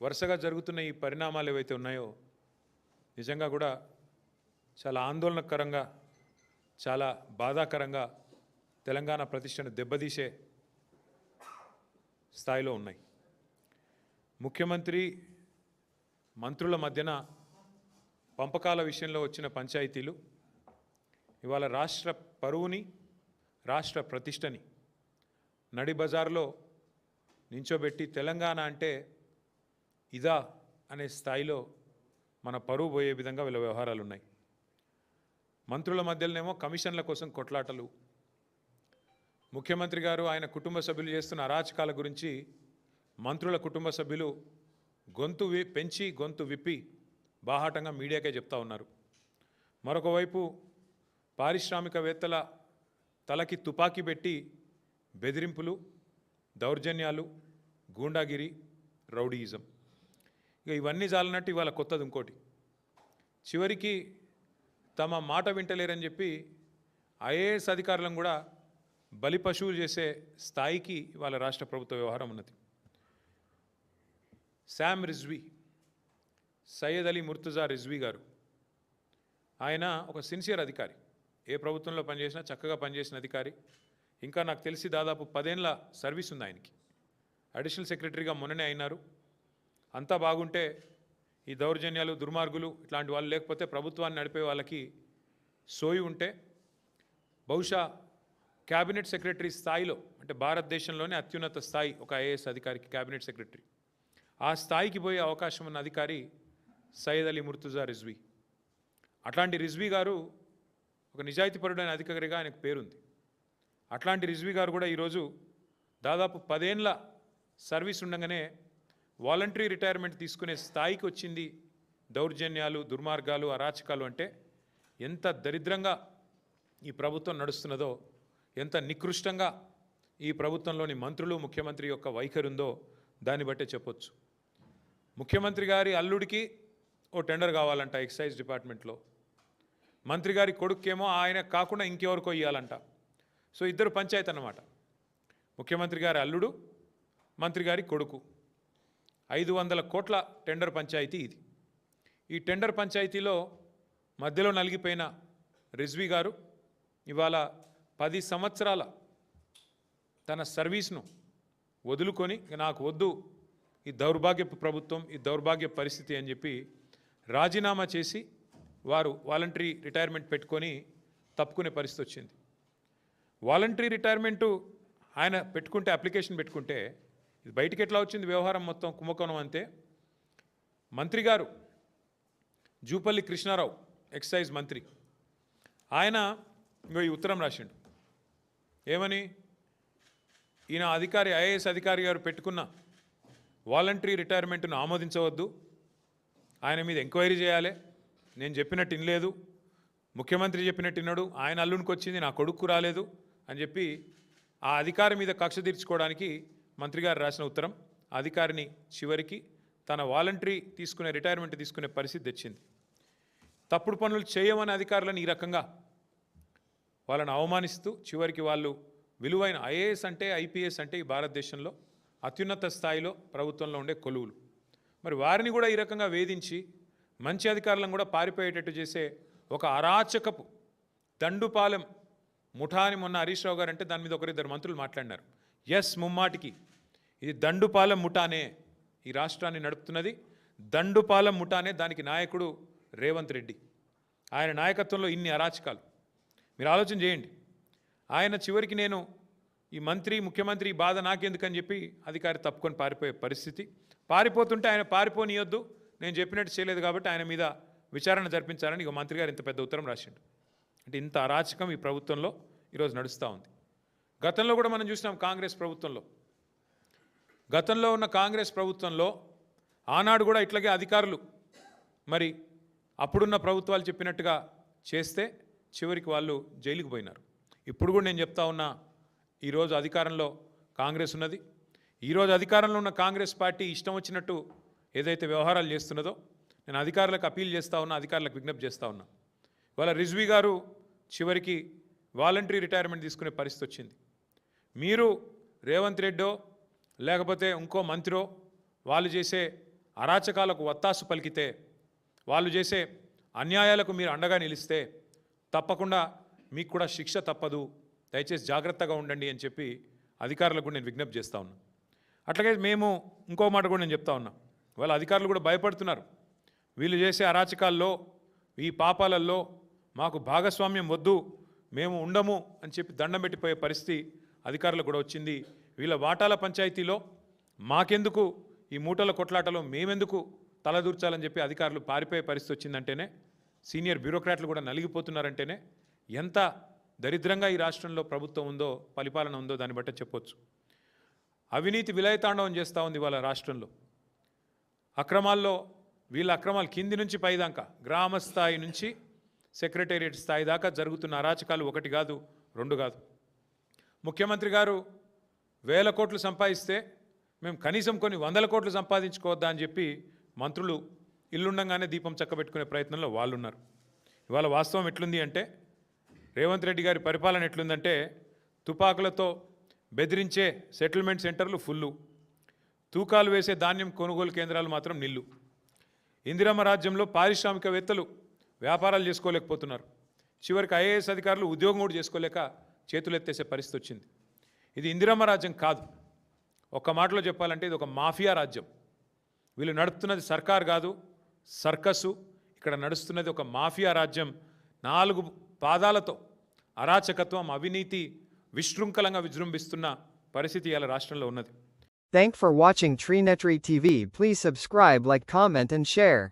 వరుసగా జరుగుతున్న ఈ పరిణామాలు ఏవైతే ఉన్నాయో నిజంగా కూడా చాలా ఆందోళనకరంగా చాలా బాధాకరంగా తెలంగాణ ప్రతిష్టను దెబ్బతీసే స్థాయిలో ఉన్నాయి. ముఖ్యమంత్రి మంత్రుల మధ్యన పంపకాల విషయంలో వచ్చిన పంచాయతీలు ఇవాళ రాష్ట్ర పరువుని రాష్ట్ర ప్రతిష్టని నడి బజార్లో నించోబెట్టి తెలంగాణ అంటే ఇదా అనే స్థాయిలో మన పరువు పోయే విధంగా వీళ్ళ వ్యవహారాలు ఉన్నాయి మంత్రుల మధ్యలోనేమో కమిషన్ల కోసం కొట్లాటలు. ముఖ్యమంత్రి గారు ఆయన కుటుంబ సభ్యులు చేస్తున్న అరాచకాల గురించి మంత్రుల కుటుంబ సభ్యులు గొంతు వి పెంచి గొంతు విప్పి బాహాటంగా మీడియాకే చెప్తా ఉన్నారు. మరొకవైపు పారిశ్రామికవేత్తల తలకి తుపాకీ పెట్టి బెదిరింపులు దౌర్జన్యాలు గూండాగిరి రౌడీయిజం. ఇక ఇవన్నీ చాలన్నట్టు ఇవాళ కొత్తది ఇంకోటి. చివరికి తమ మాట వింటలేరని చెప్పి ఐఏఎస్ అధికారులను కూడా బలి పశువులు చేసే స్థాయికి ఇవాళ రాష్ట్ర ప్రభుత్వ వ్యవహారం ఉన్నది. శామ్ రిజ్వీ సయ్యద్ అలీ ముర్తుజా రిజ్వీ గారు ఆయన ఒక సిన్సియర్ అధికారి. ఏ ప్రభుత్వంలో పనిచేసినా చక్కగా పనిచేసిన అధికారి. ఇంకా నాకు తెలిసి దాదాపు పదేళ్ళ సర్వీస్ ఉంది ఆయనకి. అడిషనల్ సెక్రటరీగా మొన్ననే అయినారు. అంతా బాగుంటే ఈ దౌర్జన్యాలు దుర్మార్గులు ఇట్లాంటి వాళ్ళు లేకపోతే ప్రభుత్వాన్ని నడిపే వాళ్ళకి సోయి ఉంటే బహుశా క్యాబినెట్ సెక్రటరీ స్థాయిలో అంటే భారతదేశంలోనే అత్యున్నత స్థాయి ఒక ఐఏఎస్ అధికారికి క్యాబినెట్ సెక్రటరీ ఆ స్థాయికి పోయే అవకాశం ఉన్న అధికారి సయ్యద్ అలీ ముర్తుజా రిజ్వీ. అట్లాంటి రిజ్వీ గారు ఒక నిజాయితీపరుడైన అధికారిగా ఆయనకు పేరుంది. అట్లాంటి రిజ్వీ గారు కూడా ఈరోజు దాదాపు పదేండ్ల సర్వీస్ ఉండగానే వాలంటరీ రిటైర్మెంట్ తీసుకునే స్థాయికి వచ్చింది. దౌర్జన్యాలు దుర్మార్గాలు అరాచకాలు అంటే ఎంత దరిద్రంగా ఈ ప్రభుత్వం నడుస్తున్నదో ఎంత నికృష్టంగా ఈ ప్రభుత్వంలోని మంత్రులు ముఖ్యమంత్రి యొక్క వైఖరి ఉందో దాన్ని బట్టే చెప్పొచ్చు. ముఖ్యమంత్రి గారి అల్లుడికి ఓ టెండర్ కావాలంట ఎక్సైజ్ డిపార్ట్మెంట్లో. మంత్రి గారి కొడుక్కేమో ఆయన కాకుండా ఇంకెవరికో ఇవ్వాలంట సో ఇద్దరు పంచాయతీ అన్నమాట ముఖ్యమంత్రి గారి అల్లుడు మంత్రి గారి కొడుకు. ఐదు వందల కోట్ల టెండర్ పంచాయతీ ఇది. ఈ టెండర్ పంచాయతీలో మధ్యలో నలిగిపోయిన రిజ్వీ గారు ఇవాళ పది సంవత్సరాల తన సర్వీస్ను వదులుకొని నాకు వద్దు ఈ దౌర్భాగ్య ప్రభుత్వం ఈ దౌర్భాగ్య పరిస్థితి అని చెప్పి రాజీనామా చేసి వారు వాలంటరీ రిటైర్మెంట్ పెట్టుకొని తప్పుకునే పరిస్థితి వచ్చింది. వాలంటరీ రిటైర్మెంటు ఆయన పెట్టుకుంటే అప్లికేషన్ పెట్టుకుంటే ఇది బయటికి ఎట్లా వచ్చింది వ్యవహారం మొత్తం కుంభకోణం అంతే? మంత్రి గారు జూపల్లి కృష్ణారావు ఎక్సైజ్ మంత్రి. ఆయన ఇంకో ఈ ఉత్తరం రాసిండు. ఏమని? ఈయన అధికారి ఐఏఎస్ అధికారి గారు పెట్టుకున్న వాలంటరీ రిటైర్మెంట్ను ఆమోదించవద్దు. ఆయన మీద ఎంక్వైరీ చేయాలి. నేను చెప్పినట్టు వినలేదు. ముఖ్యమంత్రి చెప్పినట్టు విన్నాడు ఆయన అల్లునికి వచ్చింది నా కొడుకు రాలేదు అని చెప్పి ఆ అధికారి మీద కక్ష తీర్చుకోవడానికి మంత్రి గారు రాసిన ఉత్తరం అధికారిని చివరికి తన వాలంటరీ తీసుకునే రిటైర్మెంట్ తీసుకునే పరిస్థితి తెచ్చింది. తప్పుడు పనులు చేయమని అధికారులను ఈ రకంగా వాళ్ళని అవమానిస్తూ చివరికి వాళ్ళు విలువైన ఐఏఎస్ అంటే ఐపీఎస్ అంటే ఈ భారతదేశంలో అత్యున్నత స్థాయిలో ప్రభుత్వంలో ఉండే కొలువులు. మరి వారిని కూడా ఈ రకంగా వేధించి మంచి అధికారులను కూడా పారిపోయేటట్టు చేసే ఒక అరాచకపు దండుపాలెం ముఠాని మొన్న హరీష్ రావు గారు అంటే దాని మీద ఒకరిద్దరు మంత్రులు మాట్లాడినారు. ఎస్ ముమ్మాటికి ఇది దండుపాలెం ముఠానే ఈ రాష్ట్రాన్ని నడుపుతున్నది. దండుపాలెం ముఠానే దానికి నాయకుడు రేవంత్ రెడ్డి. ఆయన నాయకత్వంలో ఇన్ని అరాచకాలు. మీరు ఆలోచన చేయండి. ఆయన చివరికి నేను ఈ మంత్రి ముఖ్యమంత్రి ఈ బాధ నాకెందుకని చెప్పి అధికారి తప్పుకొని పారిపోయే పరిస్థితి. పారిపోతుంటే ఆయన పారిపోనియొద్దు. నేను చెప్పినట్టు చేయలేదు కాబట్టి ఆయన మీద విచారణ జరిపించాలని ఇక మంత్రి గారు ఇంత పెద్ద ఉత్తరం రాసిండు. అంటే ఇంత అరాచకం ఈ ప్రభుత్వంలో ఈరోజు నడుస్తూ ఉంది. గతంలో కూడా మనం చూసినాం కాంగ్రెస్ ప్రభుత్వంలో. గతంలో ఉన్న కాంగ్రెస్ ప్రభుత్వంలో ఆనాడు కూడా ఇట్లాగే అధికారులు మరి అప్పుడున్న ప్రభుత్వాలు చెప్పినట్టుగా చేస్తే చివరికి వాళ్ళు జైలుకు పోయినారు. ఇప్పుడు కూడా నేను చెప్తా ఉన్నా ఈరోజు అధికారంలో కాంగ్రెస్ ఉన్నది. ఈరోజు అధికారంలో ఉన్న కాంగ్రెస్ పార్టీ ఇష్టం వచ్చినట్టు ఏదైతే వ్యవహారాలు చేస్తున్నదో నేను అధికారులకు అపీల్ చేస్తూ ఉన్నా అధికారులకు విజ్ఞప్తి చేస్తూ ఉన్నా. ఇవాళ రిజ్వీ గారు చివరికి వాలంటరీ రిటైర్మెంట్ తీసుకునే పరిస్థితి వచ్చింది. మీరు రేవంత్ రెడ్డో లేకపోతే ఇంకో మంత్రో వాళ్ళు చేసే అరాచకాలకు వత్తాసు పలికితే వాళ్ళు చేసే అన్యాయాలకు మీరు అండగా నిలిస్తే తప్పకుండా మీకు కూడా శిక్ష తప్పదు. దయచేసి జాగ్రత్తగా ఉండండి అని చెప్పి అధికారులకు కూడా నేను విజ్ఞప్తి చేస్తా ఉన్నా. అట్లాగే మేము ఇంకో మాట కూడా నేను చెప్తా ఉన్నా. వాళ్ళ అధికారులు కూడా భయపడుతున్నారు. వీళ్ళు చేసే అరాచకాల్లో ఈ పాపాలల్లో మాకు భాగస్వామ్యం వద్దు. మేము ఉండము అని చెప్పి దండం పెట్టిపోయే పరిస్థితి అధికారులకు కూడా వచ్చింది. వీళ్ళ వాటాల పంచాయతీలో మాకెందుకు? ఈ మూటల కొట్లాటలో మేమెందుకు తలదూర్చాలని చెప్పి అధికారులు పారిపోయే పరిస్థితి వచ్చిందంటేనే సీనియర్ బ్యూరోక్రాట్లు కూడా నలిగిపోతున్నారంటేనే ఎంత దరిద్రంగా ఈ రాష్ట్రంలో ప్రభుత్వం ఉందో పరిపాలన ఉందో దాన్ని బట్టి చెప్పొచ్చు. అవినీతి విలయతాండవం చేస్తూ ఉంది వాళ్ళ రాష్ట్రంలో. అక్రమాల్లో వీళ్ళ అక్రమాలు కింది నుంచి పైదాకా గ్రామ స్థాయి నుంచి సెక్రటేరియట్ స్థాయి దాకా జరుగుతున్న అరాచకాలు ఒకటి కాదు రెండు కాదు. ముఖ్యమంత్రి గారు వేల కోట్లు సంపాదిస్తే మేము కనీసం కొన్ని వందల కోట్లు సంపాదించుకోవద్దా అని చెప్పి మంత్రులు ఇల్లుండగానే దీపం చక్కబెట్టుకునే ప్రయత్నంలో వాళ్ళు ఉన్నారు ఇవాళ వాస్తవం ఎట్లుంది అంటే రేవంత్ రెడ్డి గారి పరిపాలన ఎట్లుందంటే తుపాకులతో బెదిరించే సెటిల్మెంట్ సెంటర్లు ఫుల్లు. తూకాలు వేసే ధాన్యం కొనుగోలు కేంద్రాలు మాత్రం నిల్లు. ఇందిరమ్మ రాజ్యంలో పారిశ్రామికవేత్తలు వ్యాపారాలు చేసుకోలేకపోతున్నారు. చివరికి ఐఏఎస్ అధికారులు ఉద్యోగం కూడా చేసుకోలేక చేతులెత్తేసే పరిస్థితి వచ్చింది. ఇది ఇందిరమ్మ రాజ్యం కాదు. ఒక్క మాటలో చెప్పాలంటే ఇది ఒక మాఫియా రాజ్యం. వీళ్ళు నడుపుతున్నది సర్కార్ కాదు సర్కసు. ఇక్కడ నడుస్తున్నది ఒక మాఫియా రాజ్యం. నాలుగు పాదాలతో అరాచకత్వం అవినీతి విశృంఖలంగా విజృంభిస్తున్న పరిస్థితి ఇలా రాష్ట్రంలో ఉన్నది. థ్యాంక్ ఫర్ వాచింగ్ ట్రీ నెట్రీ TV please subscribe like comment and share